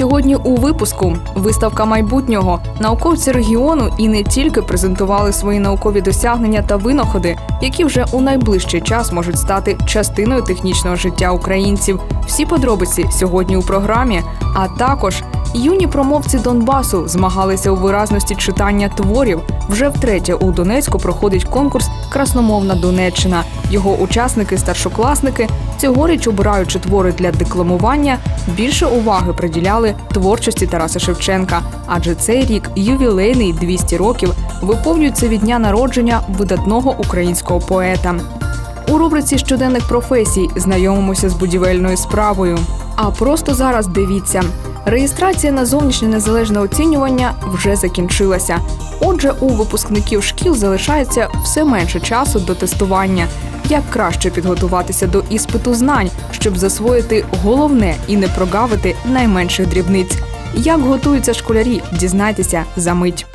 Сьогодні у випуску виставка майбутнього науковці регіону і не тільки презентували свої наукові досягнення та винаходи, які вже у найближчий час можуть стати частиною технічного життя українців. Всі подробиці сьогодні у програмі. А також юні промовці Донбасу змагалися у виразності читання творів. Вже втретє у Донецьку проходить конкурс Красномовна Донеччина. Його учасники, старшокласники, цьогоріч обираючи твори для декламування, більше уваги приділяли творчості Тараса Шевченка, адже цей рік ювілейний 200 років виповнюється від дня народження видатного українського поета. У рубриці щоденних професій знайомимося з будівельною справою. А просто зараз дивіться. Реєстрація на зовнішнє незалежне оцінювання вже закінчилася. Отже, у випускників шкіл залишається все менше часу до тестування. Як краще підготуватися до іспиту знань, щоб засвоїти головне і не прогавити найменших дрібниць. Як готуються школярі, дізнайтеся за мить.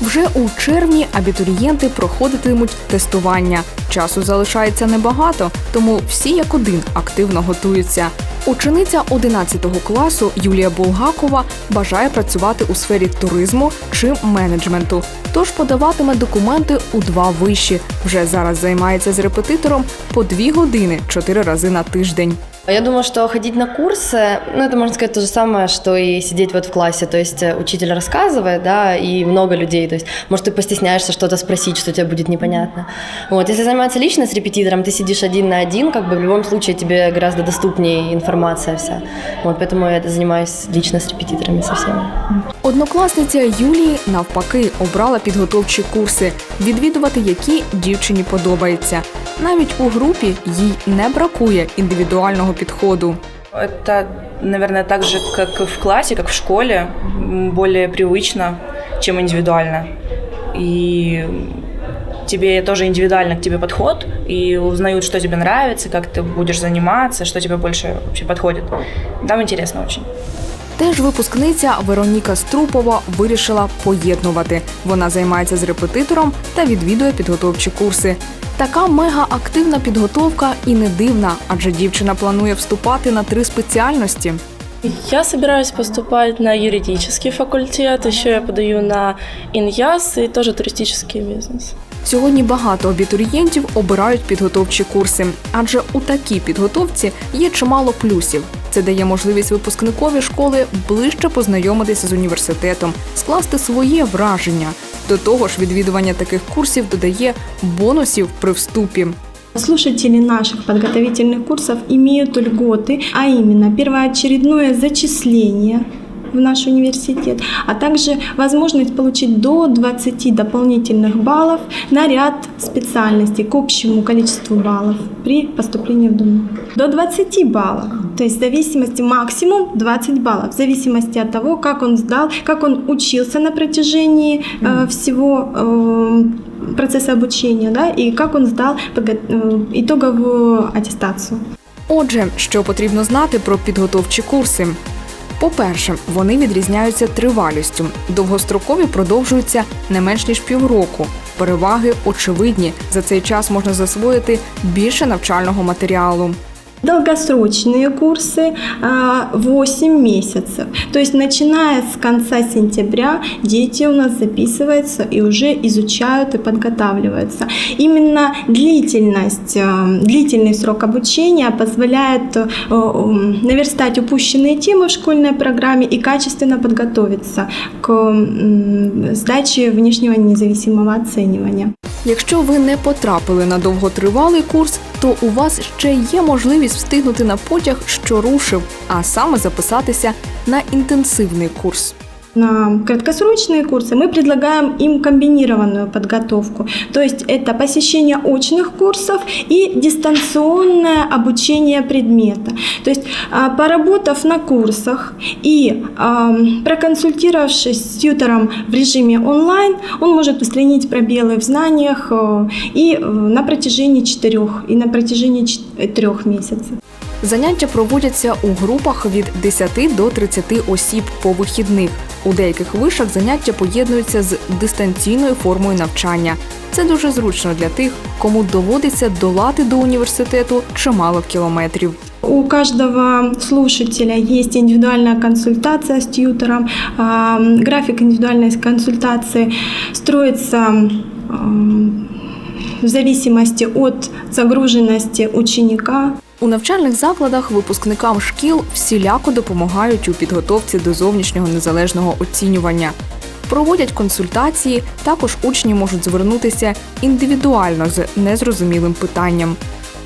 Вже у червні абітурієнти проходитимуть тестування. Часу залишається небагато, тому всі як один активно готуються. Учениця 11 класу Юлія Булгакова бажає працювати у сфері туризму чи менеджменту. Тож подаватиме документи у два виші. Вже зараз займається з репетитором по дві години чотири рази на тиждень. Я думаю, что ходить на курсы, ну, это можно сказать то же самое, что и сидеть вот в классе. То есть э, учитель рассказывает, да, и много людей. То есть, может, ты постесняешься что-то спросить, что тебе будет непонятно. Вот, если заниматься лично с репетитором, ты сидишь один на один, как бы в любом случае тебе гораздо доступнее информация вся. Вот, поэтому я занимаюсь лично с репетиторами со всеми. Однокласниця Юлії навпаки обрала підготовчі курси, відвідувати які дівчині подобається. Навіть у групі їй не бракує індивідуального підходу. Это, наверное, так же, как и в классе, как в школе, м, более привычно, чем индивидуально. И тебе тоже индивидуально к тебе подход, и узнают, что тебе нравится, как ты будешь заниматься, что тебе больше вообще подходит. Там интересно очень. Теж випускниця Вероніка Струпова вирішила поєднувати. Вона займається з репетитором та відвідує підготовчі курси. Така мега-активна підготовка і не дивна, адже дівчина планує вступати на три спеціальності. Я собираюсь поступать на юридический факультет, еще я подаю на иньяс и тоже туристический бизнес. Сьогодні багато абітурієнтів обирають підготовчі курси, адже у такій підготовці є чимало плюсів. Це дає можливість випускникові школи ближче познайомитися з університетом, скласти своє враження. До того ж, відвідування таких курсів додає бонусів при вступі. Слушатели наших подготовительных курсов имеют льготы, а именно первоочередное зачисление в наш университет, а также возможность получить до 20 дополнительных баллов на ряд специальностей к общему количеству баллов при поступлении в ДУМ. До 20 баллов, то есть в зависимости максимум 20 баллов, в зависимости от того, как он сдал, как он учился на протяжении э, всего э, процесса обучения, да, и как он сдал подго- э, итоговую аттестацию. Отже, що потрібно знати про підготовчі курси? По-перше, вони відрізняються тривалістю. Довгострокові продовжуються не менш ніж півроку. Переваги очевидні. За цей час можна засвоїти більше навчального матеріалу Долгосрочные курсы а, 8 месяцев. То есть начиная с конца сентября дети у нас записываются и уже изучают и подготавливаются. Именно длительность, а, длительный срок обучения позволяет а, м, наверстать упущенные темы в школьной программе и качественно подготовиться к м, сдаче внешнего независимого оценивания. Якщо ви не потрапили на довготривалий курс, то у вас ще є можливість встигнути на потяг, що рушив, а саме записатися на інтенсивний курс На краткосрочные курсы мы предлагаем им комбинированную подготовку. То есть это посещение очных курсов и дистанционное обучение предмета. То есть а, поработав на курсах и ам, проконсультировавшись с тьютором в режиме онлайн, он может устранить пробелы в знаниях э, и э, на протяжении четырех, и на протяжении чет- трех месяцев. Заняття проводяться у групах від 10 до 30 осіб по вихідних. У деяких вишах заняття поєднуються з дистанційною формою навчання. Це дуже зручно для тих, кому доводиться долати до університету чимало кілометрів. У каждого слушателя есть индивидуальная консультация с тьютором. График индивидуальной консультации строится в зависимости от загруженности ученика. У навчальних закладах випускникам шкіл всіляко допомагають у підготовці до зовнішнього незалежного оцінювання. Проводять консультації, також учні можуть звернутися індивідуально з незрозумілим питанням.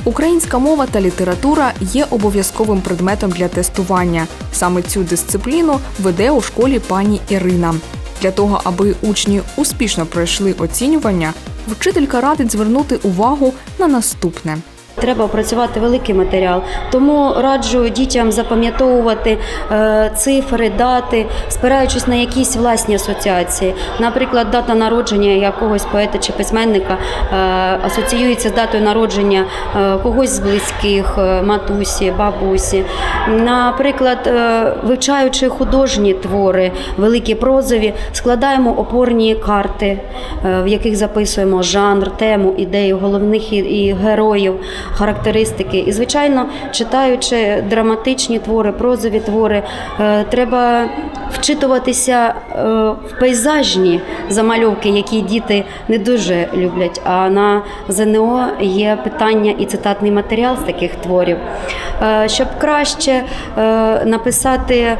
Українська мова та література є обов'язковим предметом для тестування. Саме цю дисципліну веде у школі пані Ірина. Для того, аби учні успішно пройшли оцінювання, вчителька радить звернути увагу на наступне. Треба опрацювати великий матеріал, тому раджу дітям запам'ятовувати е, цифри, дати, спираючись на якісь власні асоціації. Наприклад, дата народження якогось поета чи письменника е, асоціюється з датою народження е, когось з близьких, матусі, бабусі. Наприклад, вивчаючи художні твори, великі прозові, складаємо опорні карти, в яких записуємо жанр, тему, ідею головних і героїв характеристики. І, звичайно, читаючи драматичні твори, прозові твори, е, треба вчитуватися е, в пейзажні замальовки, які діти не дуже люблять. А на ЗНО є питання і цитатний матеріал з таких творів. Е, Щоб краще написати,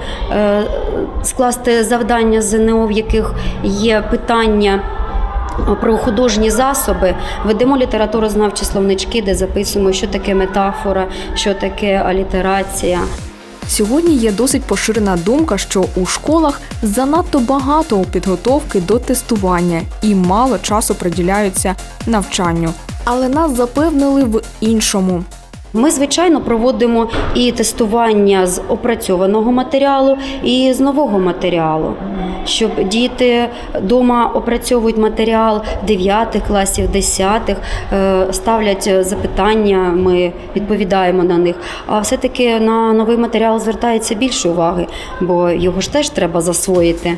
скласти завдання ЗНО, в яких є питання про художні засоби ведемо літературознавчі словнички, де записуємо, що таке метафора, що таке алітерація. Сьогодні є досить поширена думка, що у школах занадто багато підготовки до тестування і мало часу приділяються навчанню. Але нас запевнили в іншому. Ми, звичайно, проводимо і тестування з опрацьованого матеріалу, і з нового матеріалу, щоб діти вдома опрацьовують матеріал 9 класів, 10, е, ставлять запитання, ми відповідаємо на них. А все-таки на новий матеріал звертається більше уваги, бо його ж теж треба засвоїти.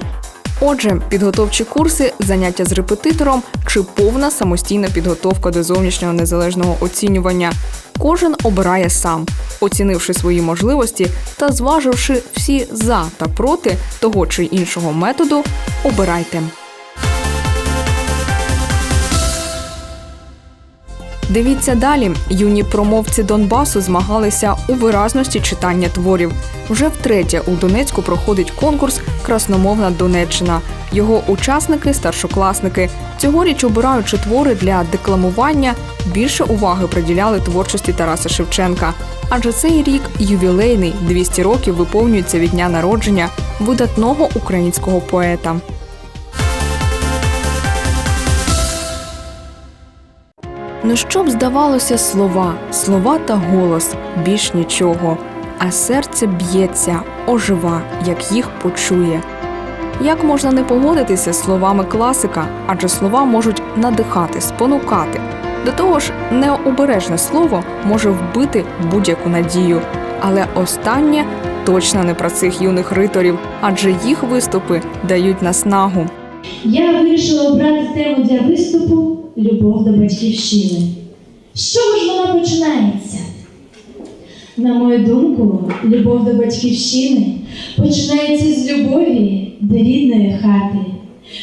Отже, підготовчі курси, заняття з репетитором чи повна самостійна підготовка до зовнішнього незалежного оцінювання. Кожен обирає сам, оцінивши свої можливості та зваживши всі за та проти того чи іншого методу, обирайте. Дивіться далі. Юні промовці Донбасу змагалися у виразності читання творів. Вже втретє у Донецьку проходить конкурс Красномовна Донеччина. Його учасники старшокласники. Цьогоріч обираючи твори для декламування, більше уваги приділяли творчості Тараса Шевченка. Адже цей рік ювілейний 200 років виповнюється від дня народження видатного українського поета. Ну що б здавалося слова, слова та голос, більш нічого, а серце б'ється, ожива, як їх почує. Як можна не погодитися з словами класика, адже слова можуть надихати, спонукати. До того ж, необережне слово може вбити будь-яку надію. Але останнє точно не про цих юних риторів, адже їх виступи дають наснагу. Я вирішила обрати тему для виступу Любов до батьківщини. З чого ж вона починається? На мою думку, любов до батьківщини починається з любові до рідної хати,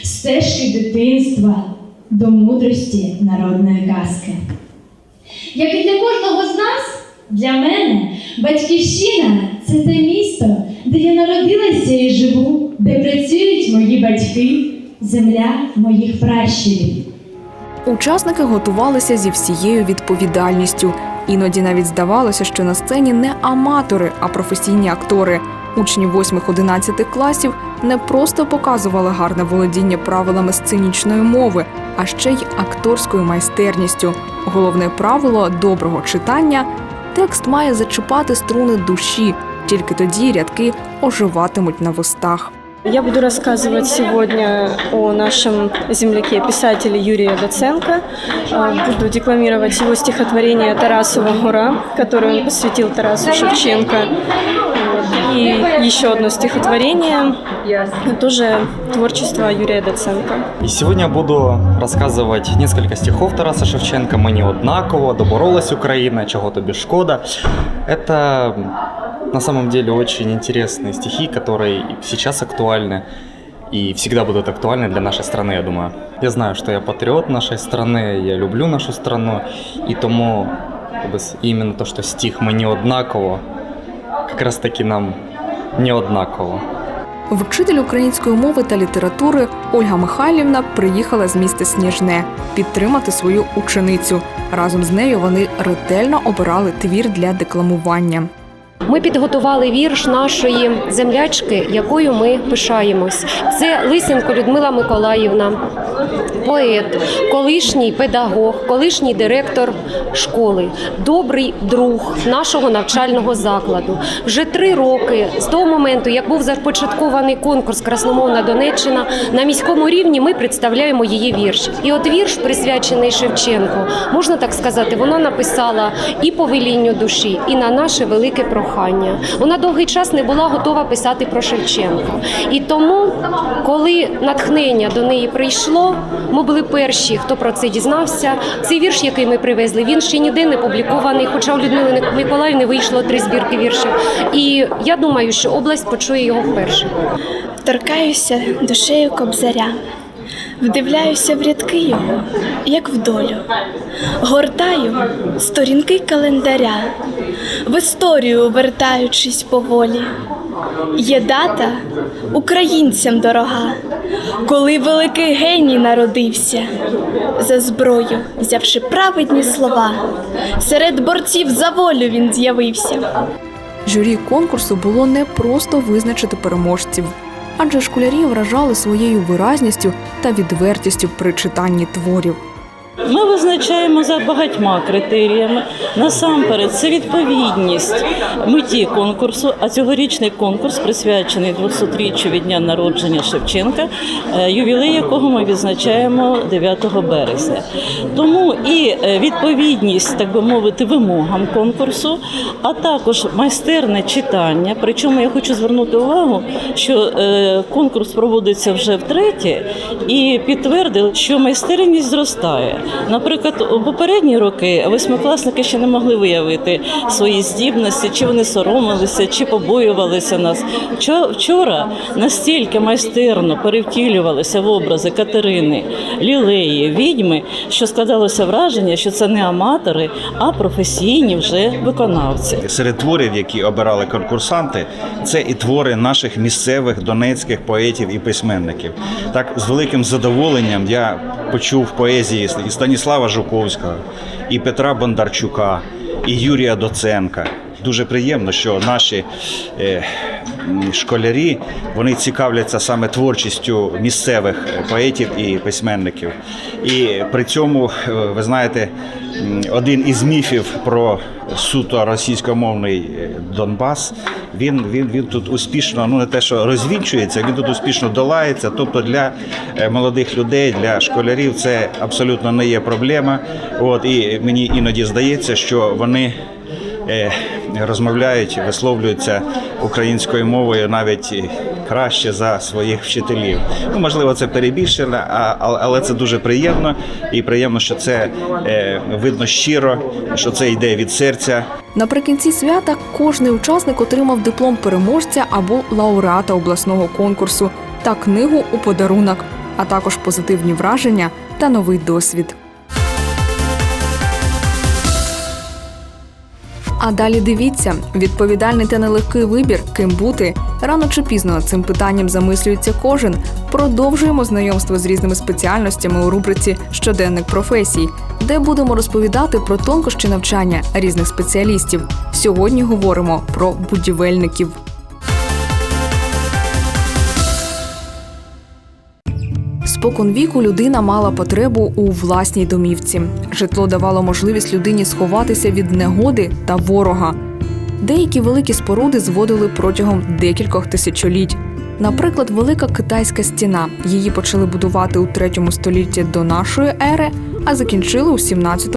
стежки дитинства до мудрості народної казки. Як і для кожного з нас, для мене батьківщина це те місто, де я народилася і живу, де працюють мої батьки, земля моїх пращурів. Учасники готувалися зі всією відповідальністю. Іноді навіть здавалося, що на сцені не аматори, а професійні актори. Учні 8-11 класів не просто показували гарне володіння правилами сценічної мови, а ще й акторською майстерністю. Головне правило доброго читання текст має зачіпати струни душі, тільки тоді рядки оживатимуть на вустах. Я буду рассказывать сегодня о нашем земляке, писателе Юрии Доценко. А, Буду декламировать его стихотворение «Тарасова гора», которое он посвятил Тарасу Шевченко. Вот. И еще одно стихотворение, тоже творчество Юрия Доценко. И сегодня я буду рассказывать несколько стихов Тараса Шевченко «Мені однаково», «Доборолась Украина», «Чего тобі шкода». Это на самом деле очень интересные стихи, которые и сейчас актуальны и всегда будут актуальны для нашей страны, я думаю. Я знаю, что я патриот нашей страны, я люблю нашу страну, и тому как бы, именно то, что стих «Мені однаково», как раз таки нам не однаково. Вчитель української мови та літератури Ольга Михайлівна приїхала з міста Сніжне підтримати свою ученицю. Разом з нею вони ретельно обирали твір для декламування. Ми підготували вірш нашої землячки, якою ми пишаємось. Це Лисенко Людмила Миколаївна, поет, колишній педагог, колишній директор школи, добрий друг нашого навчального закладу. Вже три роки з того моменту, як був започаткований конкурс Красномовна Донеччина, на міському рівні ми представляємо її вірш. І от вірш, присвячений Шевченку, можна так сказати, вона написала і по велінню душі, і на наше велике прохання. Вона довгий час не була готова писати про Шевченка. І тому, коли натхнення до неї прийшло, ми були перші, хто про це дізнався. Цей вірш, який ми привезли, він ще ніде не публікований, хоча у Людмили Миколаївни вийшло три збірки віршів. І я думаю, що область почує його вперше. Торкаюся душею кобзаря, вдивляюся в рядки його, як в долю, гортаю сторінки календаря, в історію вертаючись поволі. Є дата українцям дорога, коли великий геній народився, за зброю взявши праведні слова, серед борців за волю він з'явився. Журі конкурсу було не просто визначити переможців, адже школярі вражали своєю виразністю та відвертістю при читанні творів. Ми визначаємо за багатьма критеріями. Насамперед, це відповідність меті конкурсу. А цьогорічний конкурс присвячений 200-річчю від дня народження Шевченка, е, ювілей якого ми відзначаємо 9 березня. Тому і е, відповідність, так би мовити, вимогам конкурсу, а також майстерне читання. Причому я хочу звернути увагу, що е, конкурс проводиться вже втретє, і підтвердили, що майстерність зростає. Наприклад, у попередні роки восьмикласники ще не могли виявити свої здібності, чи вони соромилися, чи побоювалися нас. Вчо- Вчора настільки майстерно перевтілювалися в образи Катерини, Лілеї, відьми, що складалося враження, що це не аматори, а професійні вже виконавці. Серед творів, які обирали конкурсанти, це і твори наших місцевих донецьких поетів і письменників. Так, з великим задоволенням я почув поезії Станіслава Жуковського, і Петра Бондарчука, і Юрія Доценка. Дуже приємно, що наші е, школярі вони цікавляться саме творчістю місцевих поетів і письменників. І при цьому, е, ви знаєте, один із міфів про суто російськомовний е, Донбас, він, він, він тут успішно, ну не те, що розвінчується, він тут успішно долається. Тобто для молодих людей, для школярів це абсолютно не є проблема. От і мені іноді здається, що вони. Е, Розмовляють, висловлюються українською мовою навіть краще за своїх вчителів. Ну, можливо, це перебільшено, але це дуже приємно, і приємно, що це е, видно щиро, що це йде від серця. Наприкінці свята кожний учасник отримав диплом переможця або лауреата обласного конкурсу та книгу у подарунок, а також позитивні враження та новий досвід. А далі дивіться, відповідальний та нелегкий вибір, ким бути. Рано чи пізно цим питанням замислюється кожен. Продовжуємо знайомство з різними спеціальностями у рубриці Щоденник професій, де будемо розповідати про тонкощі навчання різних спеціалістів. Сьогодні говоримо про будівельників. Спокон віку людина мала потребу у власній домівці. Житло давало можливість людині сховатися від негоди та ворога. Деякі великі споруди зводили протягом декількох тисячоліть. Наприклад, велика китайська стіна. Її почали будувати у 3 столітті до нашої ери, а закінчили у 17